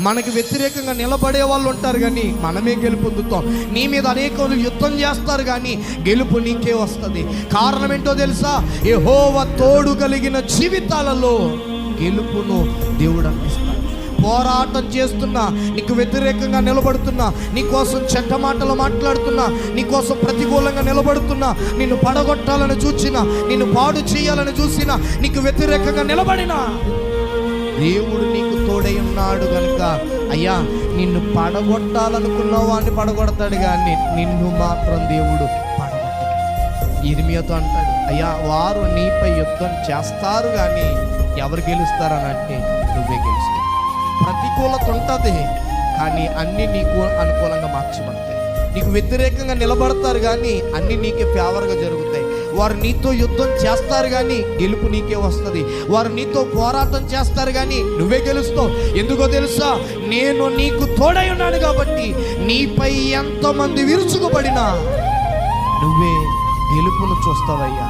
మనకి వ్యతిరేకంగా నిలబడే వాళ్ళు ఉంటారు కానీ మనమే గెలుపొందుతాం. నీ మీద అనేక యుద్ధం చేస్తారు కానీ గెలుపు నీకే వస్తుంది. కారణం ఏంటో తెలుసా? యెహోవా తోడు కలిగిన జీవితాలలో గెలుపును దేవుడు అందిస్తాడు. పోరాటం చేస్తున్నా నీకు వ్యతిరేకంగా నిలబడుతున్నా నీకోసం చెడ్డ మాటలు మాట్లాడుతున్నా నీకోసం ప్రతికూలంగా నిలబడుతున్నా నిన్ను పడగొట్టాలని చూసినా నిన్ను పాడు చేయాలని చూసినా నీకు వ్యతిరేకంగా నిలబడినా దేవుడు నీకు తోడై ఉన్నాడు కనుక అయ్యా నిన్ను పడగొట్టాలనుకున్న వాడిని పడగొడతాడు కానీ నిన్ను మాత్రం దేవుడు పడగొట్టాడు. ఇరిమియాతో అంటాడు అయ్యా వారు నీపై యుద్ధం చేస్తారు కానీ ఎవరు గెలుస్తారని అంటే నువ్వే గెలుస్తావు. ప్రతికూలత ఉంటుంది కానీ అన్నీ నీకు అనుకూలంగా మార్చబడతాయి. నీకు వ్యతిరేకంగా నిలబడతారు కానీ అన్నీ నీకే ఫేవర్గా జరుగుతాయి. వారు నీతో యుద్ధం చేస్తారు కానీ గెలుపు నీకే వస్తుంది. వారు నీతో పోరాటం చేస్తారు కానీ నువ్వే గెలుస్తావు. ఎందుకో తెలుసా? నేను నీకు తోడై ఉన్నాను కాబట్టి నీపై ఎంతమంది విరుచుకుపడినా నువ్వే గెలుపును చూస్తావయ్యా.